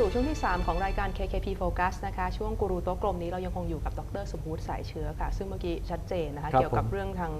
สู่ช่วงที่ 3 ของรายการ KKP Focus นะคะ ช่วงกูรูโต๊ะกลมนี้เรายังคงอยู่กับดรสมบูรณ์สายเชื้อค่ะ ซึ่งเมื่อกี้ชัดเจนนะคะครับเกี่ยวกับผมเรื่องทาง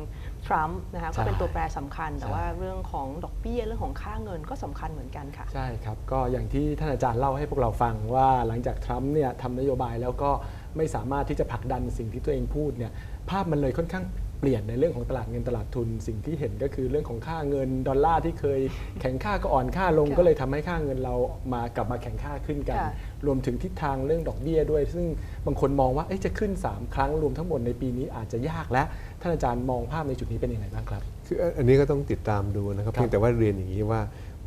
ทรัมป์นะคะใช่ก็เป็นตัวแปรสำคัญ แต่ใช่ว่าเรื่องของดอกเบี้ยเรื่องของค่าเงินก็สำคัญเหมือนกันค่ะ ใช่ครับ ก็อย่างที่ท่านอาจารย์เล่าให้พวกเราฟังว่าหลังจากทรัมป์เนี่ยทำนโยบายแล้วก็ไม่สามารถที่จะผลักดันสิ่งที่ตัวเองพูดเนี่ยภาพมันเลยค่อนข้าง เปลี่ยนในเรื่องของตลาดเงินตลาดทุน สิ่งที่เห็นก็คือเรื่องของค่าเงินดอลลาร์ที่เคยแข็งค่าก็อ่อนค่าลงค่ะก็เลยทำให้ค่าเงินเรามากลับมาแข็งค่าขึ้นกันค่ะรวมถึงทิศทางเรื่องดอกเบี้ยด้วย ซึ่งบางคนมองว่าเอ๊ะจะขึ้น 3 ครั้งรวมทั้งหมดในปีนี้อาจจะยากและท่านอาจารย์มองภาพในจุดนี้เป็นยังไงบ้างครับคืออันนี้ก็ต้องติดตามดูนะครับครับเพียงแต่ว่าเรียนอย่างนี้ว่า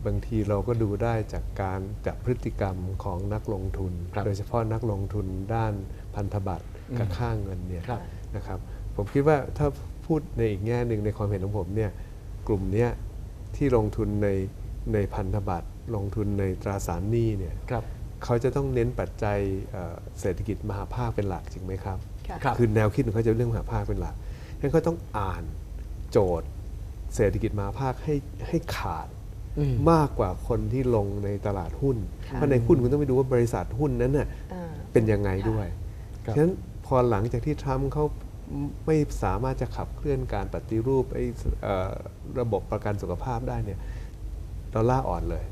บางทีเราก็ดูได้จากการจากพฤติกรรมของนักลงทุนครับโดยเฉพาะนักลงทุนด้านพันธบัตรกับอืมค่าเงินเนี่ยครับนะครับ ผมคิดว่าถ้าพูดในอีกแง่หนึ่งในความเห็นของผมเนี่ยกลุ่มเนี้ยที่ลงทุนในในพันธบัตรลงทุนในตราสารหนี้เนี่ยครับเขาจะต้องเน้นปัจจัยเอ่อเศรษฐกิจมหาภาคเป็นหลักจริงไหมครับค่ะครับคือแนวคิดของเขาจะเรื่องมหาภาคเป็นหลักฉะนั้นก็ต้องอ่านโจทย์เศรษฐกิจมหาภาคให้ให้ขาดอืมมากกว่าคนที่ลงในตลาดหุ้นค่ะเพราะในหุ้นคุณต้องไปดูว่าบริษัทหุ้นนั้นน่ะอ่าเป็นยังไงด้วยครับฉะนั้นพอหลังจากที่ทรัมป์เขา ไม่สามารถจะขับเคลื่อนการปฏิรูปไอ้เอ่อระบบประกันสุขภาพได้เนี่ยดอลลาร์อ่อนเลย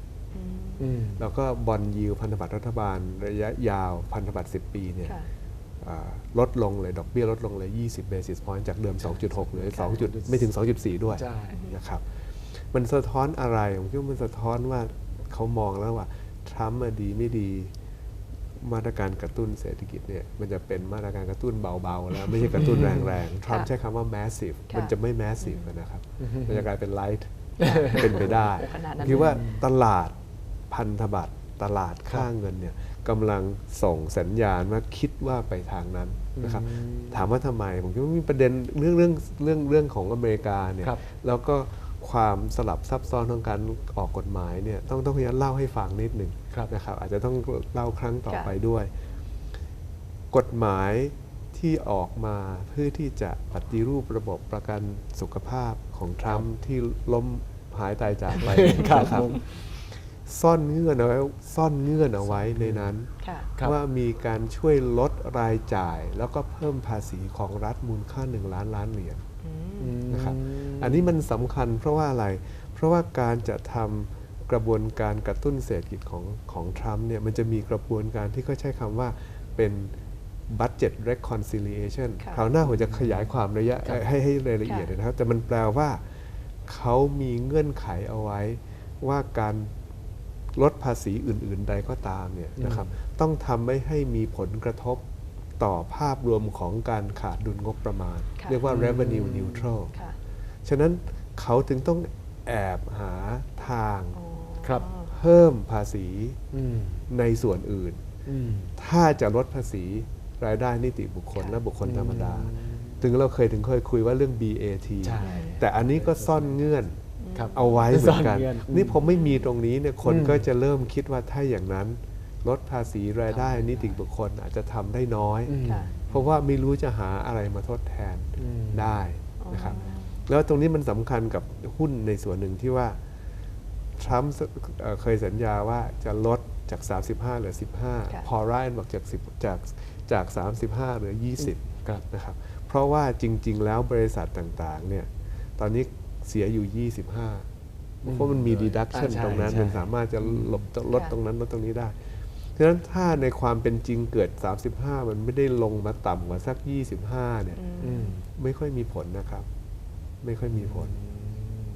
อืมแล้วก็บอลยิวพันธบัตรรัฐบาลระยะยาวพันธบัตร 10 ปีเนี่ยค่ะอ่าลดลงเลยดอกเบี้ยลดลงเลย 20 basis point จากเดิม 2.6เหลือค่ะ2จุดไม่ถึง 2.4 ด้วยใช่นะครับ มันสะท้อนอะไร ผมคิดว่ามันสะท้อนว่าเขามองแล้วว่าทรัมป์มาดีไม่ดี มาตรการกระตุ้นเศรษฐกิจเนี่ยมันจะเป็นมาตรการกระตุ้นเบาๆ แล้วไม่ใช่กระตุ้นแรงๆทรัมป์ใช้คำว่า massive ค่ะมันจะไม่ massive นะครับอือฮึมันจะกลายเป็น light เป็นไปได้โอ้ขนาดนั้นคิดว่าตลาดพันธบัตรตลาดค่าเงินเนี่ยกำลังส่งสัญญาณว่าคิดว่าไปทางนั้นนะครับอืมถามว่าทำไม ผมคิดว่ามีประเด็นเรื่องเรื่องเรื่องเรื่องของอเมริกาเนี่ยครับแล้วก็ ความสลับซับซ้อนของการออกกฎหมายเนี่ยต้องต้องพยายามเล่าให้ฟังนิดหนึ่งครับนะครับ อาจจะต้องเล่าครั้งต่อค่ะไปด้วย กฎหมายที่ออกมาเพื่อที่จะปฏิรูประบบประกันสุขภาพของทรัมป์ที่ล้มหายตายจากไปครับนะครับผมซ่อนเงื่อนเอาไว้ซ่อนเงื่อนเอาไว้ในนั้นค่ะครับว่ามีการช่วยลด รายจ่ายแล้วก็เพิ่มภาษีของรัฐมูลค่า 1 ล้านล้านเหรียญนะครับอันนี้มันสำคัญเพราะว่าอะไร เพราะว่าการจะทำกระบวนการกระตุ้นเศรษฐกิจของของทรัมป์เนี่ยมันจะมีกระบวนการที่เขาใช้คำว่าเป็น budget reconciliation ค่ะคราวหน้าผมจะขยายความระยะครับให้ให้รายละเอียดค่ะนะครับ แต่มันแปลว่าเขามีเงื่อนไขเอาไว้ว่าการลดภาษีอื่น ๆ ใดก็ตามเนี่ยนะครับ ต้องทำไม่ให้มีผลกระทบ ต่อภาพรวมของการขาดดุลงบประมาณค่ะเรียกว่า revenue neutral ค่ะฉะนั้นเขาถึงต้องแอบหาทางอ๋อครับเพิ่มภาษีอืมในส่วนอื่นอืมถ้าจะลดภาษีรายได้นิติบุคคลค่ะและบุคคลธรรมดา ถึงเราเคยถึงเคยคุยว่าเรื่อง BAT ใช่แต่อันนี้ก็ซ่อนเงื่อนครับเอาไว้เหมือนกันซ่อนเงื่อนนี่พอไม่มีตรงนี้เนี่ยคนอืมก็จะเริ่มคิดว่าถ้าอย่างนั้น ลดภาษีรายได้นิติบุคคลอาจจะทำได้น้อยอืมค่ะเพราะว่าไม่รู้จะหาอะไรมาทดแทนอืม ได้นะครับ แล้วตรงนี้มันสำคัญกับหุ้นในส่วนหนึ่งที่ว่าทรัมป์เอ่อเคยสัญญาว่าจะลดจาก 35 เหลือ ค่ะ 15 พอไรอันบอกจาก10จากจาก 35 เหลือ 20ครับ นะครับ เพราะว่าจริง ๆ แล้วบริษัทต่าง ๆ เนี่ย ตอนนี้เสียอยู่ 25 เพราะมันมี deduction อ่าใช่ตรงนั้น ใช่ มันสามารถจะลดลดค่ะ ตรงนั้นลดตรงนี้ได้ฉะนั้นถ้าในความเป็นจริงเกิด 35 มันไม่ได้ลงมาต่ำกว่าสัก 25 เนี่ยอืมไม่ค่อยมีผลนะครับ ไม่ค่อยมีผล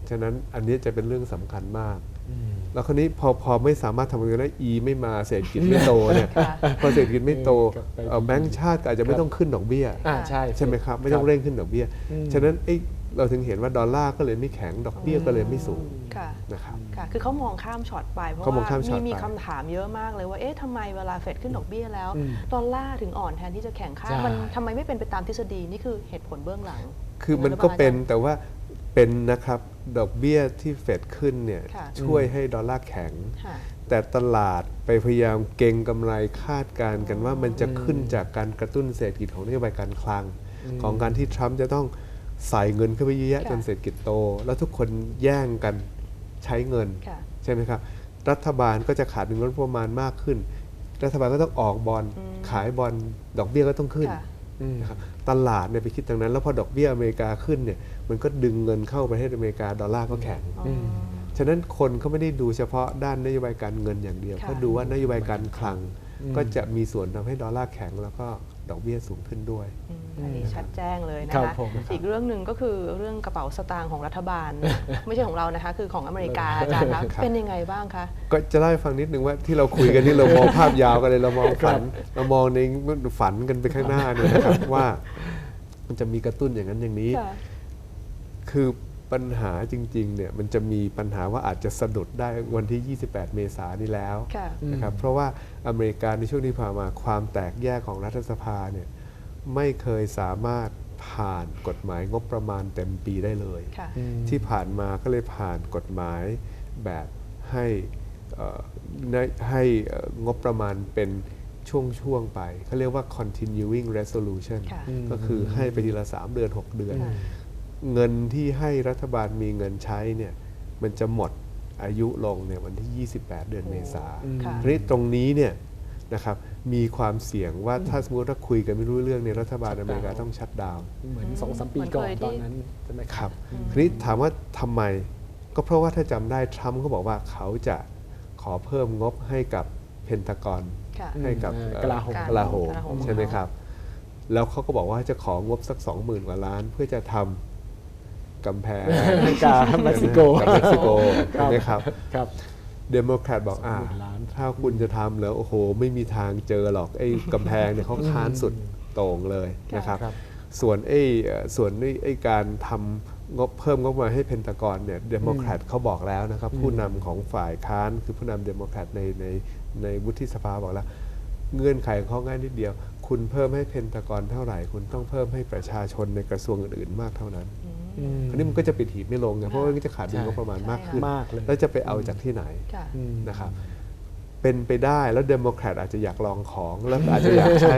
ฉะนั้นอันนี้จะเป็นเรื่องสำคัญมากอืมแล้วคราวนี้พอพอไม่สามารถทำเงินได้ E ไม่มาเศรษฐกิจไม่โตเนี่ยค่ะพอเศรษฐกิจไม่โตกลับไปเอ่อแบงก์ชาติก็อาจจะไม่ต้องขึ้นดอกเบี้ยอ่าใช่ใช่ไหมครับ ไม่ต้องเร่งขึ้นดอกเบี้ยอืมฉะนั้นเอ้ย เราถึงเห็นว่าดอลลาร์ก็เลยไม่แข็ง ดอกเบี้ยก็เลยไม่สูงค่ะนะครับค่ะคือเขามองข้ามช็อตไป เพราะเขามองว่าข้ามช็อตมีมีไปคำถามเยอะมากเลยว่าเอ๊ะทำไมเวลาเฟดขึ้นดอกเบี้ยแล้วอืมดอลลาร์ถึงอ่อนแทนที่จะแข็งค่าใช่มันทำไมไม่เป็นไปตามทฤษฎีนี่คือเหตุผลเบื้องหลัง คือมันก็เป็นแต่ว่าเป็นนะครับดอกเบี้ยที่เฟดขึ้นเนี่ยค่ะช่วยให้ดอลลาร์แข็งค่ะแต่ตลาดไปพยายามเก็งกำไรคาดการณ์กันว่ามันจะขึ้นจากการกระตุ้นเศรษฐกิจของนโยบายการคลัง ของการที่ทรัมป์จะต้อง ใส่เงินเข้าไปเยอะแยะค่ะจนเศรษฐกิจโต แล้วทุกคนแย่งกันใช้เงินค่ะใช่ไหมครับ รัฐบาลก็จะขาดเงินงบประมาณมากขึ้น รัฐบาลก็ต้องออกบอลอืมขายบอลดอกเบี้ยก็ต้องขึ้นค่ะนะครับตลาดเนี่ยไปคิดตรงนั้น แล้วพอดอกเบี้ยอเมริกาขึ้นเนี่ยมันก็ดึงเงินเข้าประเทศอเมริกาดอลลาร์ก็แข็งอ๋ออฉะนั้นคนเขาไม่ได้ดูเฉพาะด้านนโยบายการเงินอย่างเดียวค่ะเขาดูว่านโยบายการคลังก็จะมีส่วนทำให้ดอลลาร์แข็งแล้วก็ ดอกเบี้ยสูงขึ้นด้วยอืมอันนี้ชัดแจ้งเลยนะครัคะ บผม อีกเรื่องหนึ่งก็คือเรื่องกระเป๋าสตางค์ของรัฐบาล ไม่ใช่ของเรานะคะ คือของอเมริกาอาจารย์คะครับ เป็นยังไงบ้างคะ ก็จะเล่าให้ฟังนิดนึงว่าที่เราคุยกันนี่เรามองภาพยาวกันเลยเรามองฝันเรามองในฝันกันไปข้างหน้าเนี่ยนะครับว่า มันจะมีกระตุ้นอย่างนั้นอย่างนี้ ค่ะ คือ ปัญหาจริงๆเนี่ยมันจะมีปัญหาว่าอาจจะสะดุดได้วันที่ 28 เมษายนนี้แล้วค่ะนะครับเพราะว่าอเมริกาในช่วงที่ผ่านมาความแตกแยกของรัฐสภาเนี่ยไม่เคยสามารถผ่านกฎหมายงบประมาณเต็มปีได้เลยค่ะที่ผ่านมาก็เลยผ่านกฎหมายแบบให้เอ่อในให้เอ่องบประมาณเป็นช่วงๆไปเขาเรียกว่า continuing resolution ค่ะก็คือให้ไปทีละ 3 เดือน 6 เดือนค่ะ เงินที่ให้รัฐบาลมีเงินใช้เนี่ยมันจะหมดอายุลงเนี่ยวันที่ 28 เดือนเมษาค่ะทีนี้ตรงนี้เนี่ยนะครับมีความเสี่ยงว่าถ้าสมมติว่าคุยกันไม่รู้เรื่องในยรัฐบาลอเมริกาต้องชัดดาวน์เหมือนสองสามปีเหมือนก่อนเคยที่ตอนนั้นใช่ไหมครับทีนี้ถามว่าทำไมก็เพราะว่าถ้าจำได้ทรัมป์เขาบอกว่าเขาจะขอเพิ่มงบให้กับเพนทากอนค่ะให้กับเอ่อเอ่อกลาโหมกลาโหมกลาโหมใช่ไหมครับ แล้วเขาก็บอกว่าจะของบสัก 20,000กว่าล้าน เพื่อจะทำ กำแพงอเมริกาเม็กซิโกกับเม็กซิโกครับใช่ไหมครับครับเดโมแครตบอกอ่า20,000ล้านถ้าคุณจะทำแล้วโอ้โห ไม่มีทางเจอหรอกไอ้กำแพงเนี่ยเขาค้านสุดโต่งเลยนะครับครับส่วนไอ้เอ่อส่วนไอ้ไอ้การทำงบเพิ่มงบประมาณให้เพนตากอนเนี่ยเดโมแครตเขาบอกแล้วนะครับ ผู้นำของฝ่ายค้านคือผู้นำเดโมแครตในในในวุฒิสภาบอกแล้ว เงื่อนไขของเขาง่ายนิดเดียว คุณเพิ่มให้เพนตากอนเท่าไหร่ คุณต้องเพิ่มให้ประชาชนในกระทรวงอื่นๆมากเท่านั้นอืม คราวนี้มันก็จะปิดหีบไม่ลงไงเพราะว่ามันก็จะขาดดุลงบประมาณมากขึ้นมากเลยแล้วจะไปเอาจากที่ไหนค่ะอืมนะครับเป็นไปได้แล้วเดโมแครตอาจจะอยากลองของแล้วอาจจะอยากใช้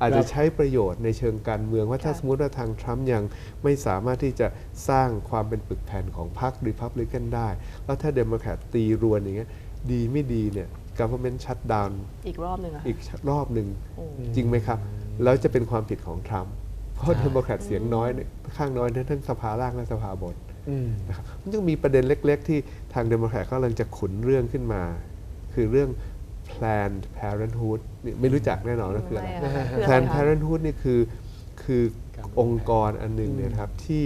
อาจจะใช้ประโยชน์ในเชิงการเมืองว่าถ้าค่ะสมมติว่าทางทรัมป์ยังไม่สามารถที่จะสร้างความเป็นปึกแผ่นของพรรครีพับลิกันได้ แล้วถ้าเดโมแครตตีรวนอย่างเงี้ยดีไม่ดีเนี่ย government shutdown อีกรอบหนึ่งอะอีกรอบหนึ่งโอ้จริงไหมครับ แล้วจะเป็นความผิดของทรัมป์ เพราะใช่เดโมแครตเสียงน้อยเนี่ยข้างน้อยทั้งสภาล่างและสภาบนอืมนะครับมันยังมีประเด็นเล็ก ๆ ที่ทางเดโมแครตเขากำลังจะขุนเรื่องขึ้นมา คือเรื่อง Planned Parenthood นี่ไม่รู้จักแน่นอนว่าคืออะไรไม่อะคืออะไร Planned คะ Parenthood นี่คือคือการองค์กรอันหนึ่งเนี่ยนะครับที่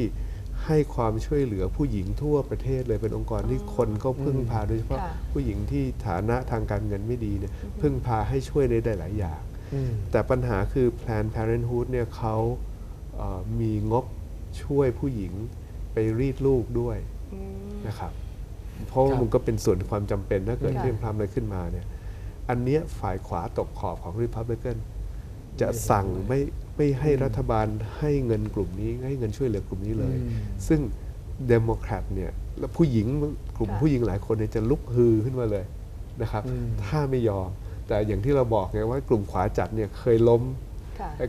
ให้ความช่วยเหลือผู้หญิงทั่วประเทศเลยเป็นองค์กรที่คนก็พึ่งพาโดยเฉพาะค่ะผู้หญิงที่ฐานะทางการเงินไม่ดีเนี่ยพึ่งพาให้ช่วยได้หลายอย่างอืมแต่ปัญหาคือ Planned Parenthood เนี่ยเขาเอ่อ มีงบช่วยผู้หญิงไปรีดลูกด้วยอืมนะครับเพราะว่าครับมันก็เป็นส่วนความจำเป็นถ้าเกิดค่ะเรื่องพรำอะไรขึ้นมาเนี่ยอันเนี้ยฝ่ายขวาตกขอบของ Republican จะสั่งไม่ไม่ให้รัฐบาลให้เงินกลุ่มนี้ให้เงินช่วยเหลือกลุ่มนี้เลยอืมซึ่งเดโมแครตเนี่ยแล้วผู้หญิงกลุ่มค่ะผู้หญิงหลายคนเนี่ยจะลุกฮือขึ้นมาเลยนะครับอืมถ้าไม่ยอม แต่อย่างที่เราบอกไงว่ากลุ่มขวาจัดเนี่ยเคยล้มค่ะไอ้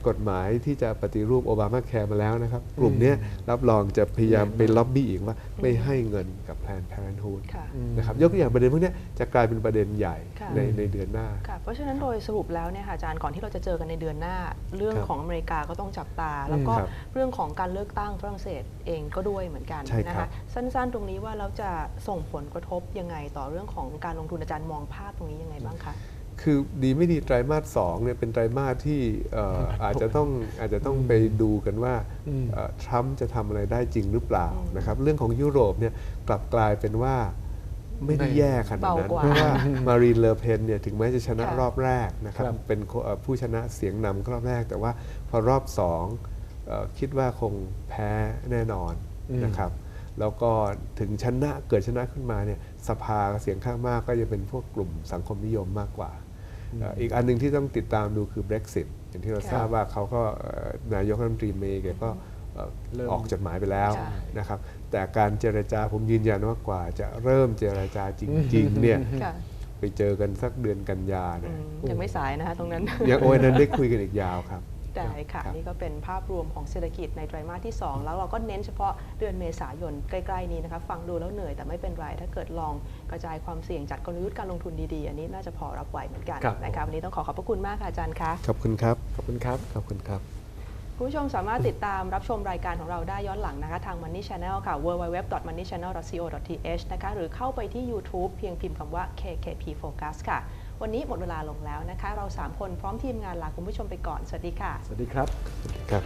กฎหมายที่จะปฏิรูปโอบามาแคร์มาแล้วนะครับ กลุ่มเนี้ยรับรองจะพยายามไปล็อบบี้อีกว่าไม่ให้เงินกับ Planned Parenthood ค่ะนะครับยกตัวอย่างประเด็นพวกเนี้ยจะกลายเป็นประเด็นใหญ่ค่ะในในเดือนหน้าค่ะเพราะฉะนั้นโดยสรุปแล้วเนี่ยค่ะอาจารย์ก่อนที่เราจะเจอกันในเดือนหน้า เรื่องครับของอเมริกาก็ต้องจับตา แล้วก็ครับเรื่องของการเลือกตั้งฝรั่งเศสเองก็ด้วยเหมือนกันใช่นะครับคะสั้นๆ ตรงนี้ว่าเราจะส่งผลกระทบยังไงต่อเรื่องของการลงทุนอาจารย์มองภาพตรงนี้ยังไงบ้างคะ คือดีไม่ดีไตรมาสสองเนี่ยเป็นไตรมาสที่เอ่ออาจจะต้องอาจจะต้องไปดูกันว่าอืมเอ่อทรัมป์จะทำอะไรได้จริงหรือเปล่าอืมนะครับเรื่องของยุโรปเนี่ยกลับกลายเป็นว่าไม่ได้แย่ขนาดนั้นเบากว่าเพราะว่ามารีนเลอเพนเนี่ยถึงแม้จะชนะค่ะรอบแรกนะครับครับเป็นโคเอ่อผู้ชนะเสียงนำรอบแรก แต่ว่าพอรอบสองเอ่อคิดว่าคงแพ้แน่นอนอืมนะครับแล้วก็ถึงชนะเกิดชนะขึ้นมาเนี่ยสภาเสียงข้างมากก็จะเป็นพวกกลุ่มสังคมนิยมมากกว่าเอ่ออีกอันหนึงที่ต้องติดตามดูคือ Brexit อย่างที่เราค่ะทราบว่าเขาก็เอ่อนายกรัฐมนตรีเมย์แกก็เอ่อเริ่มออกจดหมายไปแล้วค่ะนะครับ แต่การเจรจาผมยืนยันว่ากว่าจะเริ่มเจรจาจริง ๆ เนี่ยค่ะไปเจอกันสักเดือนกันยาอืเนี่ยมยังไม่สายนะคะตรงนั้นยังโอ้ยนั้นได้คุยกันอีกยาวครับ ได้ค่ะครับนี่ก็เป็นภาพรวมของเศรษฐกิจในไตรมาสที่ 2 แล้วเราก็เน้นเฉพาะเดือนเมษายนใกล้ๆนี้นะคะฟังดูแล้วเหนื่อยแต่ไม่เป็นไร ถ้าเกิดลองกระจายความเสี่ยงจัดกลยุทธ์การลงทุนดีๆ อันนี้น่าจะพอรับไหวเหมือนกันครับนะคะวันนี้ต้องขอขอบพระคุณมากค่ะอาจารย์คะขอบคุณครับขอบคุณครับขอบคุณครับ คุณผู้ชมสามารถติดตามรับชมรายการของเราได้ย้อนหลังนะคะ ทาง Money Channel ค่ะ www.moneychannel.co.th นะคะ หรือเข้าไปที่ YouTube เพียงพิมพ์คำว่า KKP Focus ค่ะ วันนี้หมดเวลาลงแล้วนะคะ เรา 3 คนพร้อมทีมงานลาคุณผู้ชมไปก่อน สวัสดีค่ะ สวัสดีครับครับ